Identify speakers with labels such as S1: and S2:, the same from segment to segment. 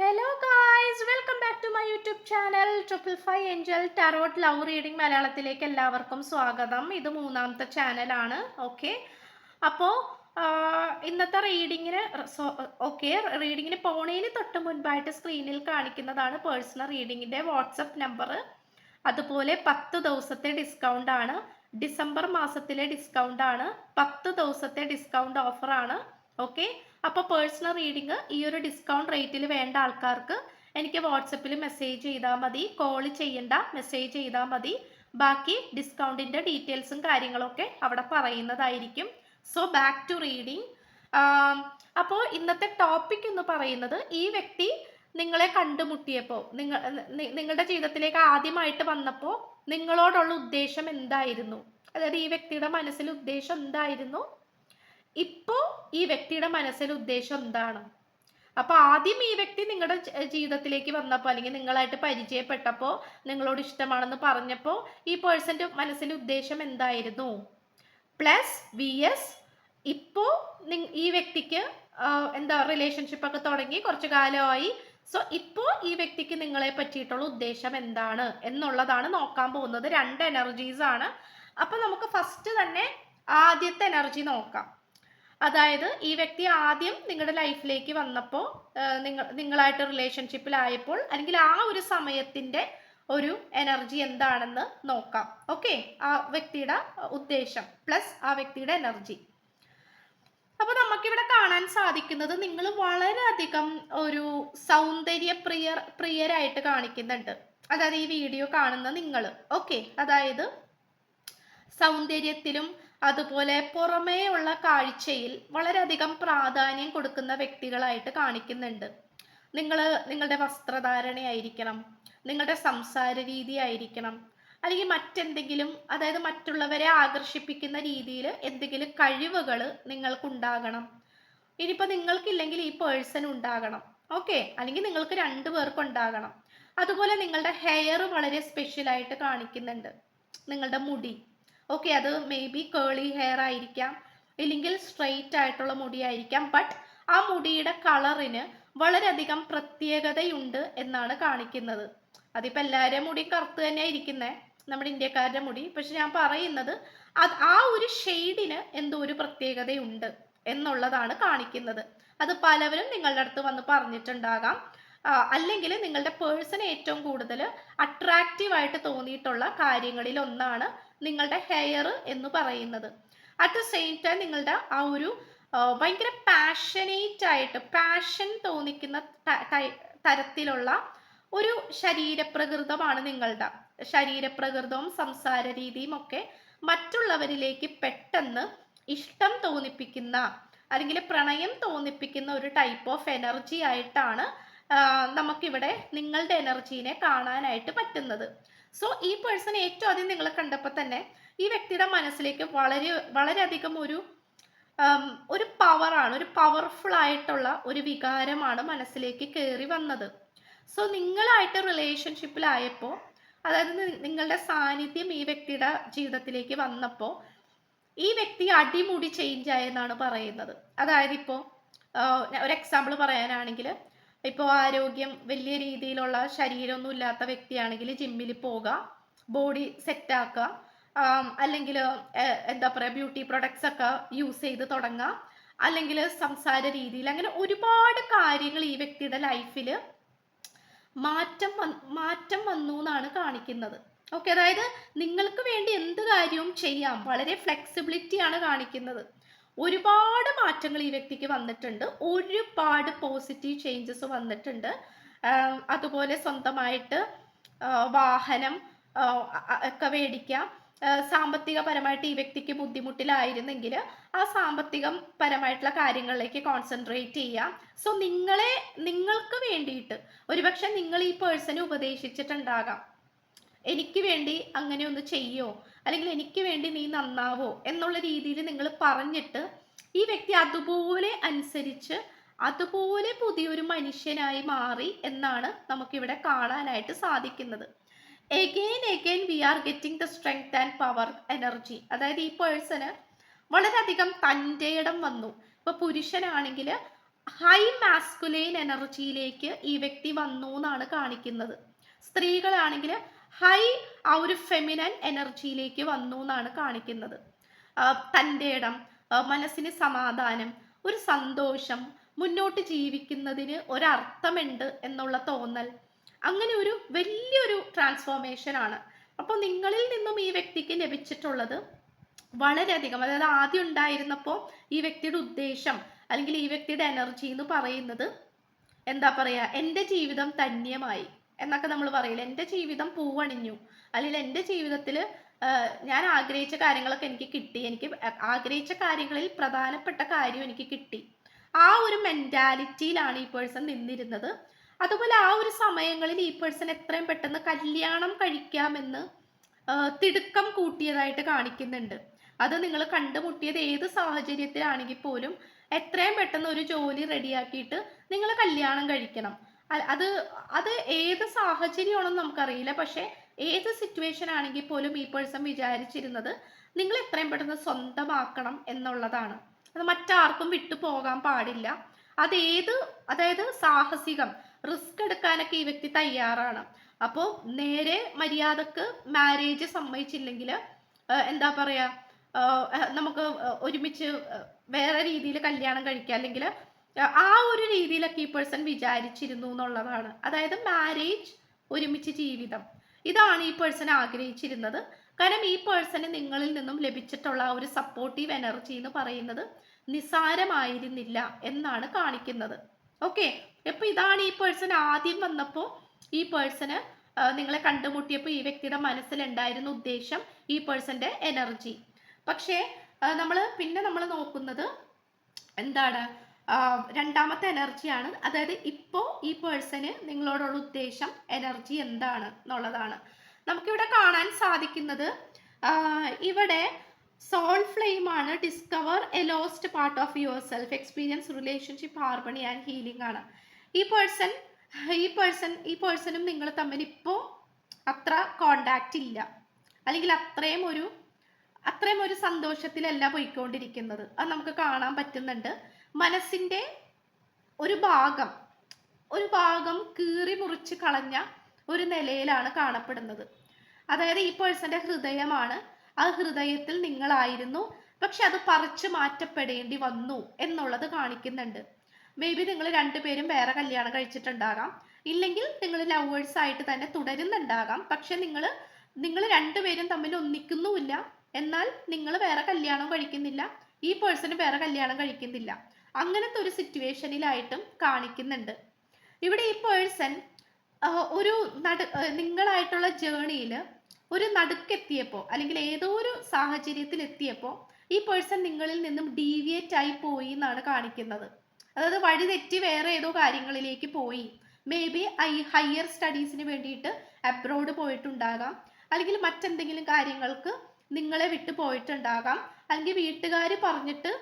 S1: Hello guys welcome back to my YouTube channel triple five angel tarot love reading മലയാളത്തിലേക്ക് എല്ലാവർക്കും സ്വാഗതം. ഇത് മൂന്നാമത്തെ ചാനലാണ് ഓക്കെ അപ്പോൾ ഇന്നത്തെ റീഡിങ്ങിന് ഓക്കെ റീഡിങ്ങിന് പോണേന് തൊട്ട് മുൻപായിട്ട് സ്ക്രീനിൽ കാണിക്കുന്നതാണ് പേഴ്സണൽ റീഡിങ്ങിന്റെ വാട്സപ്പ് നമ്പർ അതുപോലെ പത്ത് ദിവസത്തെ ഡിസ്കൗണ്ട് ആണ്. ഡിസംബർ മാസത്തിലെ ഡിസ്കൗണ്ട് ആണ്. പത്ത് ദിവസത്തെ ഡിസ്കൗണ്ട് ഓഫറാണ് ഓക്കെ അപ്പോൾ പേഴ്സണൽ റീഡിങ് ഈ ഒരു ഡിസ്കൗണ്ട് റേറ്റിൽ വേണ്ട ആൾക്കാർക്ക് എനിക്ക് വാട്സപ്പിൽ മെസ്സേജ് ചെയ്താൽ മതി കോൾ ചെയ്യണ്ട മെസ്സേജ് ചെയ്താൽ മതി. ബാക്കി ഡിസ്കൗണ്ടിന്റെ ഡീറ്റെയിൽസും കാര്യങ്ങളൊക്കെ അവിടെ പറയുന്നതായിരിക്കും. സോ ബാക്ക് ടു റീഡിങ് അപ്പോൾ ഇന്നത്തെ ടോപ്പിക് എന്ന് പറയുന്നത് ഈ വ്യക്തി നിങ്ങളെ കണ്ടുമുട്ടിയപ്പോൾ നിങ്ങൾ നിങ്ങളുടെ ജീവിതത്തിലേക്ക് ആദ്യമായിട്ട് വന്നപ്പോൾ നിങ്ങളോടുള്ള ഉദ്ദേശം എന്തായിരുന്നു? അതായത് ഈ വ്യക്തിയുടെ മനസ്സിൽ ഉദ്ദേശം എന്തായിരുന്നു? ഇപ്പോ ഈ വ്യക്തിയുടെ മനസ്സിൽ ഉദ്ദേശം എന്താണ്? അപ്പൊ ആദ്യം ഈ വ്യക്തി നിങ്ങളുടെ ജീവിതത്തിലേക്ക് വന്നപ്പോൾ അല്ലെങ്കിൽ നിങ്ങളായിട്ട് പരിചയപ്പെട്ടപ്പോൾ നിങ്ങളോട് ഇഷ്ടമാണെന്ന് പറഞ്ഞപ്പോൾ ഈ പേഴ്സന്റെ മനസ്സിൽ ഉദ്ദേശം എന്തായിരുന്നു? Plus V S. ഇപ്പോ ഈ വ്യക്തിക്ക് എന്താ റിലേഷൻഷിപ്പ് ഒക്കെ തുടങ്ങി കുറച്ചു കാലമായി. സോ ഇപ്പോ ഈ വ്യക്തിക്ക് നിങ്ങളെ പറ്റിയിട്ടുള്ള ഉദ്ദേശം എന്താണ്? എന്നുള്ളതാണ് നോക്കാൻ പോകുന്നത്. രണ്ട് എനർജീസ് ആണ്. അപ്പൊ നമുക്ക് ഫസ്റ്റ് തന്നെ ആദ്യത്തെ എനർജി നോക്കാം. അതായത് ഈ വ്യക്തി ആദ്യം നിങ്ങളുടെ ലൈഫിലേക്ക് വന്നപ്പോൾ നിങ്ങൾ നിങ്ങളായിട്ട് റിലേഷൻഷിപ്പിലായപ്പോൾ അല്ലെങ്കിൽ ആ ഒരു സമയത്തിന്റെ ഒരു എനർജി എന്താണെന്ന് നോക്കാം. ഓക്കെ? ആ വ്യക്തിയുടെ ഉദ്ദേശം പ്ലസ് ആ വ്യക്തിയുടെ എനർജി. അപ്പൊ നമുക്കിവിടെ കാണാൻ സാധിക്കുന്നത് നിങ്ങൾ വളരെയധികം ഒരു സൗന്ദര്യ പ്രിയർ പ്രിയരായിട്ട് കാണിക്കുന്നുണ്ട്. അതായത് ഈ വീഡിയോ കാണുന്ന നിങ്ങൾ. ഓക്കെ? അതായത് സൗന്ദര്യത്തിലും അതുപോലെ പുറമേ ഉള്ള കാഴ്ചയിൽ വളരെയധികം പ്രാധാന്യം കൊടുക്കുന്ന വ്യക്തികളായിട്ട് കാണിക്കുന്നുണ്ട്. നിങ്ങൾ നിങ്ങളുടെ വസ്ത്രധാരണയായിരിക്കണം നിങ്ങളുടെ സംസാര രീതി ആയിരിക്കണം അല്ലെങ്കിൽ മറ്റെന്തെങ്കിലും അതായത് മറ്റുള്ളവരെ ആകർഷിപ്പിക്കുന്ന രീതിയിൽ എന്തെങ്കിലും കഴിവുകൾ നിങ്ങൾക്കുണ്ടാകണം. ഇനിയിപ്പോൾ നിങ്ങൾക്കില്ലെങ്കിൽ ഈ പേഴ്സൺ ഉണ്ടാകണം. ഓക്കെ അല്ലെങ്കിൽ നിങ്ങൾക്ക് രണ്ടു പേർക്കുണ്ടാകണം അതുപോലെ നിങ്ങളുടെ ഹെയർ വളരെ സ്പെഷ്യലായിട്ട് കാണിക്കുന്നുണ്ട്. നിങ്ങളുടെ മുടി. ഓക്കെ അത് മേ ബി കേളി ഹെയർ ആയിരിക്കാം ഇല്ലെങ്കിൽ സ്ട്രെയിറ്റ് ആയിട്ടുള്ള മുടിയായിരിക്കാം ബട്ട് ആ മുടിയുടെ കളറിന് വളരെയധികം പ്രത്യേകതയുണ്ട് എന്നാണ് കാണിക്കുന്നത്. അതിപ്പോൾ എല്ലാവരുടെയും മുടി കറുത്ത് തന്നെ ഇരിക്കുന്നത് നമ്മുടെ ഇന്ത്യക്കാരുടെ മുടി. പക്ഷെ ഞാൻ പറയുന്നത് അത് ആ ഒരു ഷെയ്ഡിന് എന്തോ ഒരു പ്രത്യേകതയുണ്ട് എന്നുള്ളതാണ് കാണിക്കുന്നത്. അത് പലവരും നിങ്ങളുടെ അടുത്ത് വന്ന് പറഞ്ഞിട്ടുണ്ടാകാം. അല്ലെങ്കിൽ നിങ്ങളുടെ പേഴ്സൺ ഏറ്റവും കൂടുതൽ അട്രാക്റ്റീവ് ആയിട്ട് തോന്നിയിട്ടുള്ള കാര്യങ്ങളിൽ ഒന്നാണ് നിങ്ങളുടെ ഹെയർ എന്ന് പറയുന്നത്. അറ്റ് ദ സെയിം ടൈം നിങ്ങളുടെ ആ ഒരു ഭയങ്കര പാഷനേറ്റ് ആയിട്ട് പാഷൻ തോന്നിക്കുന്ന തരത്തിലുള്ള ഒരു ശരീരപ്രകൃതമാണ് നിങ്ങളുടെ. ശരീരപ്രകൃതവും സംസാര രീതിയും ഒക്കെ മറ്റുള്ളവരിലേക്ക് പെട്ടെന്ന് ഇഷ്ടം തോന്നിപ്പിക്കുന്ന അല്ലെങ്കിൽ പ്രണയം തോന്നിപ്പിക്കുന്ന ഒരു ടൈപ്പ് ഓഫ് എനർജി ആയിട്ടാണ് നമുക്കിവിടെ നിങ്ങളുടെ എനർജീനെ കാണാനായിട്ട് പറ്റുന്നത്. സോ ഈ പേഴ്സൺ ഏറ്റവും ആദ്യം നിങ്ങളെ കണ്ടപ്പോൾ തന്നെ ഈ വ്യക്തിയുടെ മനസ്സിലേക്ക് വളരെ വളരെയധികം ഒരു ഒരു പവറാണ് ഒരു പവർഫുൾ ആയിട്ടുള്ള ഒരു വികാരമാണ് മനസ്സിലേക്ക് കയറി വന്നത്. സോ നിങ്ങളായിട്ട് റിലേഷൻഷിപ്പിലായപ്പോൾ അതായത് നിങ്ങളുടെ സാന്നിധ്യം ഈ വ്യക്തിയുടെ ജീവിതത്തിലേക്ക് വന്നപ്പോൾ ഈ വ്യക്തി അടിമുടി ചേഞ്ച് ആയെന്നാണ് പറയുന്നത്. അതായത് ഇപ്പോൾ ഒരു എക്സാമ്പിൾ പറയാനാണെങ്കിൽ ഇപ്പോൾ ആരോഗ്യം വലിയ രീതിയിലുള്ള ശരീരമൊന്നും ഇല്ലാത്ത വ്യക്തിയാണെങ്കിൽ ജിമ്മിൽ പോകുക ബോഡി സെറ്റാക്കുക അല്ലെങ്കിൽ എന്താ പറയുക ബ്യൂട്ടി പ്രൊഡക്ട്സ് ഒക്കെ യൂസ് ചെയ്ത് തുടങ്ങുക അല്ലെങ്കിൽ സംസാര രീതിയിൽ അങ്ങനെ ഒരുപാട് കാര്യങ്ങൾ ഈ വ്യക്തിയുടെ ലൈഫിൽ മാറ്റം മാറ്റം വന്നു എന്നാണ് കാണിക്കുന്നത്. ഓക്കെ അതായത് നിങ്ങൾക്ക് വേണ്ടി എന്ത് കാര്യവും ചെയ്യാം വളരെ ഫ്ലെക്സിബിലിറ്റിയാണ് കാണിക്കുന്നത്. ഒരുപാട് മാറ്റങ്ങൾ ഈ വ്യക്തിക്ക് വന്നിട്ടുണ്ട്. ഒരുപാട് പോസിറ്റീവ് ചേഞ്ചസ് വന്നിട്ടുണ്ട്. അതുപോലെ സ്വന്തമായിട്ട് വാഹനം ഒക്കെ മേടിക്കാം. സാമ്പത്തിക സാമ്പത്തികപരമായിട്ട് ഈ വ്യക്തിക്ക് ബുദ്ധിമുട്ടിലായിരുന്നെങ്കിൽ ആ സാമ്പത്തികം പരമായിട്ടുള്ള കാര്യങ്ങളിലേക്ക് കോൺസെൻട്രേറ്റ് ചെയ്യാം. സോ നിങ്ങളെ നിങ്ങൾക്ക് വേണ്ടിയിട്ട് ഒരുപക്ഷെ നിങ്ങൾ ഈ പേഴ്സണെ ഉപദേശിച്ചിട്ടുണ്ടാകാം. എനിക്ക് വേണ്ടി അങ്ങനെ ഒന്ന് ചെയ്യോ? അല്ലെങ്കിൽ എനിക്ക് വേണ്ടി നീ നന്നാവോ? എന്നുള്ള രീതിയിൽ നിങ്ങൾ പറഞ്ഞിട്ട് ഈ വ്യക്തി അതുപോലെ അനുസരിച്ച് അതുപോലെ പുതിയൊരു മനുഷ്യനായി മാറി എന്നാണ് നമുക്കിവിടെ കാണാനായിട്ട് സാധിക്കുന്നത്. Again again we are getting the strength and power energy അതായത് ഈ പേഴ്സണ് വളരെയധികം തന്റെ ഇടം വന്നു. ഇപ്പൊ പുരുഷനാണെങ്കിൽ ഹൈ മാസ്കുലൈൻ എനർജിയിലേക്ക് ഈ വ്യക്തി വന്നു എന്നാണ് കാണിക്കുന്നത്. സ്ത്രീകളാണെങ്കിൽ ഹൈ ആ ഒരു ഫെമിനൻ എനർജിയിലേക്ക് വന്നു എന്നാണ് കാണിക്കുന്നത്. തന്റെ ഇടം മനസ്സിന് സമാധാനം ഒരു സന്തോഷം മുന്നോട്ട് ജീവിക്കുന്നതിന് ഒരർത്ഥമുണ്ട് എന്നുള്ള തോന്നൽ. അങ്ങനെ ഒരു വലിയൊരു ട്രാൻസ്ഫോർമേഷൻ ആണ്. അപ്പോൾ നിങ്ങളിൽ നിന്നും ഈ വ്യക്തിക്ക് ലഭിച്ചിട്ടുള്ളത് വളരെയധികം. അതായത് ആദ്യം ഉണ്ടായിരുന്നപ്പോൾ ഈ വ്യക്തിയുടെ ഉദ്ദേശം അല്ലെങ്കിൽ ഈ വ്യക്തിയുടെ എനർജി എന്ന് പറയുന്നത് എന്താ പറയാ എന്റെ ജീവിതം ധന്യമായി എന്നൊക്കെ നമ്മൾ പറയില്ല? എന്റെ ജീവിതം പൂവണിഞ്ഞു. അല്ലെങ്കിൽ എന്റെ ജീവിതത്തിൽ ഞാൻ ആഗ്രഹിച്ച കാര്യങ്ങളൊക്കെ എനിക്ക് കിട്ടി. എനിക്ക് ആഗ്രഹിച്ച കാര്യങ്ങളിൽ പ്രധാനപ്പെട്ട കാര്യം എനിക്ക് കിട്ടി. ആ ഒരു മെന്റാലിറ്റിയിലാണ് ഈ പേഴ്സൺ നിന്നിരുന്നത്. അതുപോലെ ആ ഒരു സമയങ്ങളിൽ ഈ പേഴ്സൺ എത്രയും പെട്ടെന്ന് കല്യാണം കഴിക്കാമെന്ന് തിടുക്കം കൂട്ടിയതായിട്ട് കാണിക്കുന്നുണ്ട്. അത് നിങ്ങൾ കണ്ടുമുട്ടിയത് ഏത് സാഹചര്യത്തിലാണെങ്കിൽ പോലും എത്രയും പെട്ടെന്ന് ഒരു ജോലി റെഡിയാക്കിയിട്ട് നിങ്ങൾ കല്യാണം കഴിക്കണം. അത് അത് ഏത് സാഹചര്യമാണെന്ന് നമുക്കറിയില്ല. പക്ഷേ ഏത് സിറ്റുവേഷൻ ആണെങ്കിൽ പോലും ഈ പേഴ്സൺ വിചാരിച്ചിരുന്നത് നിങ്ങൾ എത്രയും പെട്ടെന്ന് സ്വന്തമാക്കണം എന്നുള്ളതാണ്. അത് മറ്റാർക്കും വിട്ടു പോകാൻ പാടില്ല. അത് ഏത് അതായത് സാഹസികം റിസ്ക് എടുക്കാനൊക്കെ ഈ വ്യക്തി തയ്യാറാണ്. അപ്പോൾ നേരെ മര്യാദയ്ക്ക് മാരേജ് സമ്മതിച്ചില്ലെങ്കിൽ എന്താ പറയാ നമുക്ക് ഒരുമിച്ച് വേറെ രീതിയിൽ കല്യാണം കഴിക്കാം അല്ലെങ്കിൽ ആ ഒരു രീതിയിലൊക്കെ ഈ പേഴ്സൺ വിചാരിച്ചിരുന്നു എന്നുള്ളതാണ്. അതായത് മാരേജ് ഒരുമിച്ച് ജീവിതം. ഇതാണ് ഈ പേഴ്സൺ ആഗ്രഹിച്ചിരുന്നത്. കാരണം ഈ പേഴ്സണ് നിങ്ങളിൽ നിന്നും ലഭിച്ചിട്ടുള്ള ആ ഒരു സപ്പോർട്ടീവ് എനർജി എന്ന് പറയുന്നത് നിസാരമായിരുന്നില്ല എന്നാണ് കാണിക്കുന്നത്. ഓക്കെ അപ്പൊ ഇതാണ് ഈ പേഴ്സൺ ആദ്യം വന്നപ്പോൾ ഈ പേഴ്സണ് നിങ്ങളെ കണ്ടുമുട്ടിയപ്പോൾ ഈ വ്യക്തിയുടെ മനസ്സിലുണ്ടായിരുന്ന ഉദ്ദേശം ഈ പേഴ്സന്റെ എനർജി പക്ഷേ നമ്മൾ പിന്നെ നമ്മൾ നോക്കുന്നത് എന്താണ്? രണ്ടാമത്തെ എനർജിയാണ് അതായത് ഇപ്പോൾ ഈ പേഴ്സന് നിങ്ങളോടുള്ള ഉദ്ദേശം എനർജി എന്താണ് എന്നുള്ളതാണ്. നമുക്കിവിടെ കാണാൻ സാധിക്കുന്നത് ഇവിടെ സോൾ ഫ്ലെയിം ആണ്. Discover a lost part of yourself experience relationship harmony and healing ആണ്. ഈ പേഴ്സൺ ഈ പേഴ്സൺ ഈ പേഴ്സണും നിങ്ങൾ തമ്മിൽ ഇപ്പോൾ അത്ര കോണ്ടാക്റ്റ് ഇല്ല. അല്ലെങ്കിൽ അത്രയും ഒരു അത്രയും ഒരു സന്തോഷത്തിലല്ല പോയിക്കൊണ്ടിരിക്കുന്നത്. അത് നമുക്ക് കാണാൻ പറ്റുന്നുണ്ട്. മനസ്സിന്റെ ഒരു ഭാഗം ഒരു ഭാഗം കീറി മുറിച്ച് കളഞ്ഞ ഒരു നിലയിലാണ് കാണപ്പെടുന്നത്. അതായത് ഈ പേഴ്സന്റെ ഹൃദയമാണ്. ആ ഹൃദയത്തിൽ നിങ്ങളായിരുന്നു. പക്ഷെ അത് പറിച്ചു മാറ്റപ്പെടേണ്ടി വന്നു എന്നുള്ളത് കാണിക്കുന്നുണ്ട്. മേ ബി നിങ്ങൾ രണ്ടുപേരും വേറെ കല്യാണം കഴിച്ചിട്ടുണ്ടാകാം. ഇല്ലെങ്കിൽ നിങ്ങൾ ലവേഴ്സ് ആയിട്ട് തന്നെ തുടരുന്നുണ്ടാകാം. പക്ഷെ നിങ്ങൾ നിങ്ങൾ രണ്ടുപേരും തമ്മിൽ ഒന്നിക്കുന്നുമില്ല. എന്നാൽ നിങ്ങൾ വേറെ കല്യാണം കഴിക്കുന്നില്ല. ഈ പേഴ്സൺ വേറെ കല്യാണം കഴിക്കുന്നില്ല. അങ്ങനത്തെ ഒരു സിറ്റുവേഷനിലായിട്ടും കാണിക്കുന്നുണ്ട്. ഇവിടെ ഈ പേഴ്സൺ ഒരു നടു നിങ്ങളായിട്ടുള്ള ജേണിയിൽ ഒരു നടുക്കെത്തിയപ്പോൾ അല്ലെങ്കിൽ ഏതോ ഒരു സാഹചര്യത്തിൽ എത്തിയപ്പോൾ ഈ പേഴ്സൺ നിങ്ങളിൽ നിന്നും ഡീവിയേറ്റ് ആയി പോയി എന്നാണ് കാണിക്കുന്നത്. അതായത് വഴി തെറ്റി വേറെ ഏതോ കാര്യങ്ങളിലേക്ക് പോയി. മേ ബി ഐ ഹയർ സ്റ്റഡീസിന് വേണ്ടിയിട്ട് അബ്രോഡ് പോയിട്ടുണ്ടാകാം. അല്ലെങ്കിൽ മറ്റെന്തെങ്കിലും കാര്യങ്ങൾക്ക് നിങ്ങളെ വിട്ടു പോയിട്ടുണ്ടാകാം. അല്ലെങ്കിൽ വീട്ടുകാർ പറഞ്ഞിട്ട്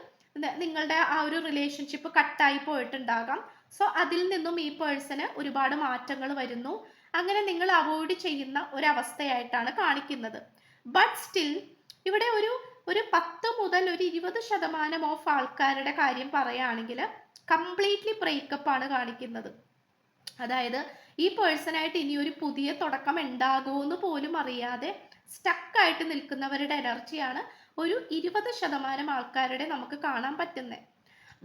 S1: നിങ്ങളുടെ ആ ഒരു റിലേഷൻഷിപ്പ് കട്ടായി പോയിട്ടുണ്ടാകാം. സോ അതിൽ നിന്നും ഈ പേഴ്സണ് ഒരുപാട് മാറ്റങ്ങൾ വരുന്നു. അങ്ങനെ നിങ്ങൾ അവോയ്ഡ് ചെയ്യുന്ന ഒരവസ്ഥയായിട്ടാണ് കാണിക്കുന്നത്. ബട്ട് സ്റ്റിൽ ഇവിടെ ഒരു ഒരു പത്ത് മുതൽ ഒരു ഇരുപത് ശതമാനം ഓഫ് ആൾക്കാരുടെ കാര്യം പറയുകയാണെങ്കിൽ കംപ്ലീറ്റ്ലി ബ്രേക്കപ്പ് ആണ് കാണിക്കുന്നത്. അതായത് ഈ പേഴ്സണായിട്ട് ഇനി ഒരു പുതിയ തുടക്കം ഉണ്ടാകുമെന്ന് പോലും അറിയാതെ സ്റ്റക്കായിട്ട് നിൽക്കുന്നവരുടെ എനർജിയാണ് ഒരു ഇരുപത് ശതമാനം ആൾക്കാരുടെ നമുക്ക് കാണാൻ പറ്റുന്നത്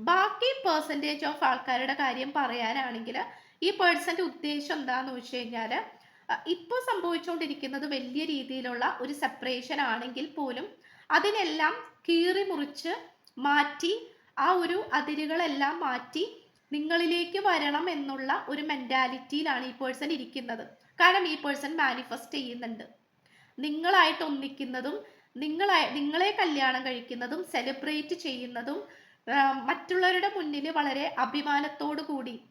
S1: ബാക്കി പേഴ്സന്റേജ് ഓഫ് ആൾക്കാരുടെ കാര്യം പറയാനാണെങ്കിൽ ഈ പേഴ്സന്റെ ഉദ്ദേശം എന്താന്ന് വെച്ച് കഴിഞ്ഞാൽ ഇപ്പോൾ സംഭവിച്ചുകൊണ്ടിരിക്കുന്നത് വലിയ രീതിയിലുള്ള ഒരു സെപ്പറേഷൻ ആണെങ്കിൽ പോലും അതിനെല്ലാം കീറി മുറിച്ച് മാറ്റി ആ ഒരു അതിരുകളെല്ലാം മാറ്റി നിങ്ങളിലേക്ക് വരണം എന്നുള്ള ഒരു മെന്റാലിറ്റിയിലാണ് ഈ പേഴ്സൺ ഇരിക്കുന്നത്. കാരണം ഈ പേഴ്സൺ മാനിഫെസ്റ്റ് ചെയ്യുന്നുണ്ട്. നിങ്ങളായിട്ട് ഒന്നിക്കുന്നതും നിങ്ങളായി നിങ്ങളെ കല്യാണം കഴിക്കുന്നതും സെലിബ്രേറ്റ് ചെയ്യുന്നതും മറ്റുള്ളവരുടെ മുന്നിൽ വളരെ അഭിമാനത്തോടു കൂടി.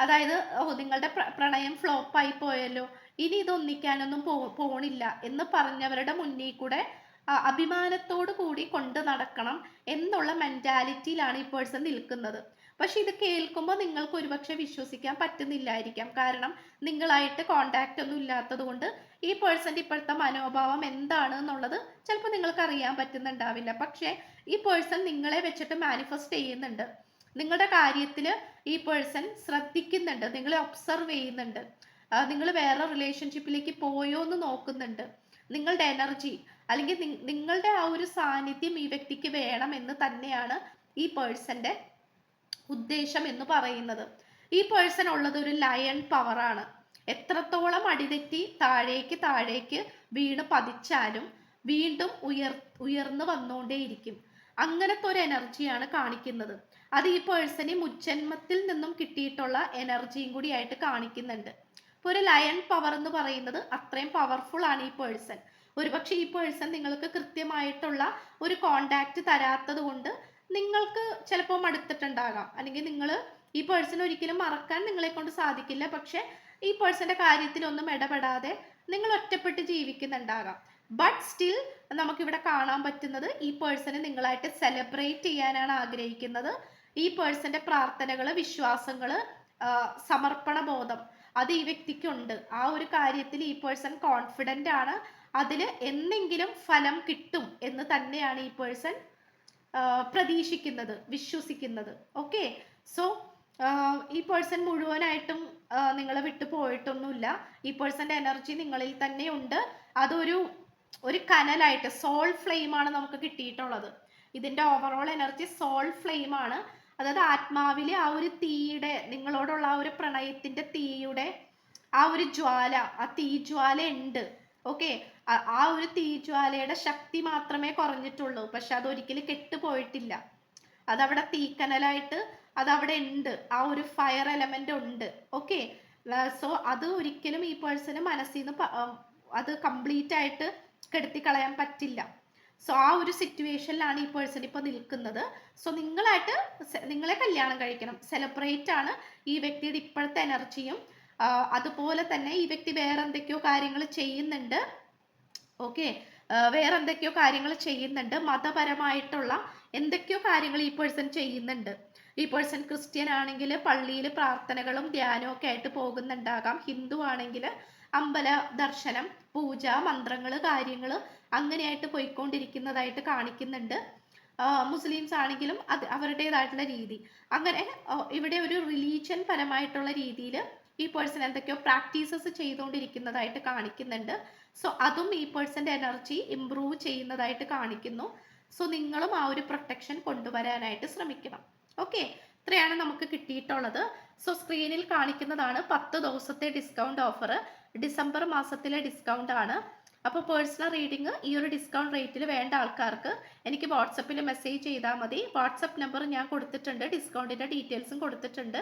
S1: അതായത് ഓ നിങ്ങളുടെ പ്ര- പ്രണയം ഫ്ലോപ്പായി പോയല്ലോ. ഇനി ഇത് ഒന്നിക്കാനൊന്നും പോ പോണില്ല എന്ന് പറഞ്ഞവരുടെ മുന്നിൽ കൂടെ അഭിമാനത്തോടു കൂടി കൊണ്ട് നടക്കണം എന്നുള്ള മെന്റാലിറ്റിയിലാണ് ഈ പേഴ്സൺ നിൽക്കുന്നത്. പക്ഷെ ഇത് കേൾക്കുമ്പോൾ നിങ്ങൾക്ക് ഒരുപക്ഷെ വിശ്വസിക്കാൻ പറ്റുന്നില്ലായിരിക്കാം. കാരണം നിങ്ങളായിട്ട് കോണ്ടാക്റ്റ് ഒന്നും ഇല്ലാത്തത് കൊണ്ട് ഈ പേഴ്സന്റെ ഇപ്പോഴത്തെ മനോഭാവം എന്താണ് എന്നുള്ളത് ചിലപ്പോൾ നിങ്ങൾക്ക് അറിയാൻ പറ്റുന്നുണ്ടാവില്ല. പക്ഷേ ഈ പേഴ്സൺ നിങ്ങളെ വെച്ചിട്ട് മാനിഫെസ്റ്റ് ചെയ്യുന്നുണ്ട്. നിങ്ങളുടെ കാര്യത്തിൽ ഈ പേഴ്സൺ ശ്രദ്ധിക്കുന്നുണ്ട്. നിങ്ങളെ ഒബ്സർവ് ചെയ്യുന്നുണ്ട്. നിങ്ങൾ വേറെ റിലേഷൻഷിപ്പിലേക്ക് പോയോ എന്ന് നോക്കുന്നുണ്ട്. നിങ്ങളുടെ എനർജി അല്ലെങ്കിൽ നിങ്ങളുടെ ആ ഒരു സാന്നിധ്യം ഈ വ്യക്തിക്ക് വേണം എന്ന് തന്നെയാണ് ഈ പേഴ്സന്റെ ഉദ്ദേശം എന്ന് പറയുന്നത്. ഈ പേഴ്സൺ ഉള്ളത് ഒരു ലയൺ പവറാണ് എത്രത്തോളം അടിതെറ്റി താഴേക്ക് താഴേക്ക് വീണ് പതിച്ചാലും വീണ്ടും ഉയർ ഉയർന്നു വന്നുകൊണ്ടേയിരിക്കും അങ്ങനത്തെ ഒരു എനർജിയാണ് കാണിക്കുന്നത്. അത് ഈ പേഴ്സണി മുജ്ജന്മത്തിൽ നിന്നും കിട്ടിയിട്ടുള്ള എനർജിയും കൂടി ആയിട്ട് കാണിക്കുന്നുണ്ട്. ഇപ്പൊ ഒരു ലയൺ പവർ എന്ന് പറയുന്നത് അത്രയും പവർഫുൾ ആണ് ഈ പേഴ്സൺ ഒരുപക്ഷെ ഈ പേഴ്സൺ നിങ്ങൾക്ക് കൃത്യമായിട്ടുള്ള ഒരു കോണ്ടാക്ട് തരാത്തത് കൊണ്ട് നിങ്ങൾക്ക് ചിലപ്പോൾ മടുത്തിട്ടുണ്ടാകാം. അല്ലെങ്കിൽ നിങ്ങൾ ഈ പേഴ്സൺ ഒരിക്കലും മറക്കാൻ നിങ്ങളെ കൊണ്ട് സാധിക്കില്ല. പക്ഷെ ഈ പേഴ്സന്റെ കാര്യത്തിലൊന്നും ഇടപെടാതെ നിങ്ങൾ ഒറ്റപ്പെട്ട് ജീവിക്കുന്നുണ്ടാകാം. ബട്ട് സ്റ്റിൽ നമുക്കിവിടെ കാണാൻ പറ്റുന്നത് ഈ പേഴ്സണെ നിങ്ങളായിട്ട് സെലിബ്രേറ്റ് ചെയ്യാനാണ് ആഗ്രഹിക്കുന്നത്. ഈ പേഴ്സന്റെ പ്രാർത്ഥനകൾ വിശ്വാസങ്ങൾ സമർപ്പണ ബോധം അത് ഈ വ്യക്തിക്കുണ്ട്. ആ ഒരു കാര്യത്തിൽ ഈ പേഴ്സൺ കോൺഫിഡന്റ് ആണ്. അതിൽ എന്തെങ്കിലും ഫലം കിട്ടും എന്ന് തന്നെയാണ് ഈ പേഴ്സൺ പ്രതീക്ഷിക്കുന്നത് വിശ്വസിക്കുന്നത്. ഓക്കെ സോ ഈ പേഴ്സൺ മുഴുവനായിട്ടും നിങ്ങളെ വിട്ടു പോയിട്ടൊന്നുമില്ല. ഈ പേഴ്സന്റെ എനർജി നിങ്ങളിൽ തന്നെ ഉണ്ട്. അതൊരു ഒരു കനലായിട്ട് സോൾ ഫ്ലെയിം ആണ് നമുക്ക് കിട്ടിയിട്ടുള്ളത്. ഇതിന്റെ ഓവറോൾ എനർജി സോൾ ഫ്ലെയിം ആണ്. അതായത് ആത്മാവിലെ ആ ഒരു തീയുടെ നിങ്ങളോടുള്ള ആ ഒരു പ്രണയത്തിന്റെ തീയുടെ ആ ഒരു ജ്വാല ആ തീജ്വാല ഉണ്ട്. ഓക്കെ ആ ഒരു തീജ്വാലയുടെ ശക്തി മാത്രമേ കുറഞ്ഞിട്ടുള്ളൂ. പക്ഷെ അത് അതൊരിക്കലും കെട്ടുപോയിട്ടില്ല. അതവിടെ തീക്കനലായിട്ട് അതവിടെ ഉണ്ട്. ആ ഒരു ഫയർ എലമെന്റ് ഉണ്ട്. ഓക്കെ സോ അത് ഒരിക്കലും ഈ പേഴ്സണ് മനസ്സിൽ നിന്ന് അത് കംപ്ലീറ്റ് ആയിട്ട് കെടുത്തി കളയാൻ പറ്റില്ല. സോ ആ ഒരു സിറ്റുവേഷനിലാണ് ഈ പേഴ്സൺ ഇപ്പൊ നിൽക്കുന്നത്. സോ നിങ്ങളായിട്ട് നിങ്ങളെ കല്യാണം കഴിക്കണം. സെലിബ്രേറ്റ് ആണ് ഈ വ്യക്തിയുടെ ഇപ്പോഴത്തെ എനർജിയും അതുപോലെ തന്നെ ഈ വ്യക്തി വേറെ എന്തൊക്കെയോ കാര്യങ്ങൾ ചെയ്യുന്നുണ്ട്. ഓക്കെ വേറെ എന്തൊക്കെയോ കാര്യങ്ങൾ ചെയ്യുന്നുണ്ട്. മതപരമായിട്ടുള്ള എന്തൊക്കെയോ കാര്യങ്ങൾ ഈ പേഴ്സൺ ചെയ്യുന്നുണ്ട്. ഈ പേഴ്സൺ ക്രിസ്ത്യൻ ആണെങ്കിൽ പള്ളിയിൽ പ്രാർത്ഥനകളും ധ്യാനവും ഒക്കെ ആയിട്ട് പോകുന്നുണ്ടാകാം. ഹിന്ദു ആണെങ്കിൽ അമ്പല ദർശനം പൂജ മന്ത്രങ്ങൾ കാര്യങ്ങൾ അങ്ങനെയായിട്ട് പോയിക്കൊണ്ടിരിക്കുന്നതായിട്ട് കാണിക്കുന്നുണ്ട്. മുസ്ലിംസ് ആണെങ്കിലും അത് അവരുടേതായിട്ടുള്ള രീതി. അങ്ങനെ ഇവിടെ ഒരു റിലീജിയൻ പരമായിട്ടുള്ള രീതിയിൽ ഈ പേഴ്സൺ എന്തൊക്കെയോ പ്രാക്ടീസസ് ചെയ്തുകൊണ്ടിരിക്കുന്നതായിട്ട് കാണിക്കുന്നുണ്ട്. സോ അതും ഈ പേഴ്സന്റെ എനർജി ഇമ്പ്രൂവ് ചെയ്യുന്നതായിട്ട് കാണിക്കുന്നു. സോ നിങ്ങളും ആ ഒരു പ്രൊട്ടക്ഷൻ കൊണ്ടുവരാനായിട്ട് ശ്രമിക്കണം. ഓക്കെ ഇത്രയാണ് നമുക്ക് കിട്ടിയിട്ടുള്ളത്. സോ സ്ക്രീനിൽ കാണിക്കുന്നതാണ് പത്ത് ദിവസത്തെ ഡിസ്കൗണ്ട് ഓഫർ ഡിസംബർ മാസത്തിലെ ഡിസ്കൗണ്ട് ആണ്. അപ്പോൾ പേഴ്സണൽ റീഡിംഗ് ഈ ഒരു ഡിസ്കൗണ്ട് റേറ്റിൽ വേണ്ട ആൾക്കാർക്ക് എനിക്ക് വാട്സപ്പിൽ മെസ്സേജ് ചെയ്താൽ മതി. വാട്സപ്പ് നമ്പർ ഞാൻ കൊടുത്തിട്ടുണ്ട്. ഡിസ്കൗണ്ടിന്റെ ഡീറ്റെയിൽസും കൊടുത്തിട്ടുണ്ട്.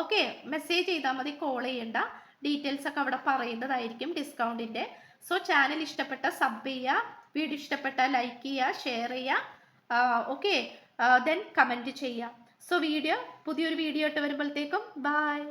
S1: ഓക്കെ മെസ്സേജ് ചെയ്താൽ മതി കോൾ ചെയ്യണ്ട. ഡീറ്റെയിൽസ് ഒക്കെ അവിടെ പറയുന്നതായിരിക്കും ഡിസ്കൗണ്ടിന്റെ സോ ചാനൽ ഇഷ്ടപ്പെട്ട സബ് ചെയ്യുക വീഡിയോ ഇഷ്ടപ്പെട്ട ലൈക്ക് ചെയ്യുക ഷെയർ ചെയ്യുക. ഓക്കെ ദെൻ കമന്റ് ചെയ്യുക. സോ വീഡിയോ പുതിയൊരു വീഡിയോ ഇട്ട് വരുമ്പോഴത്തേക്കും ബായ്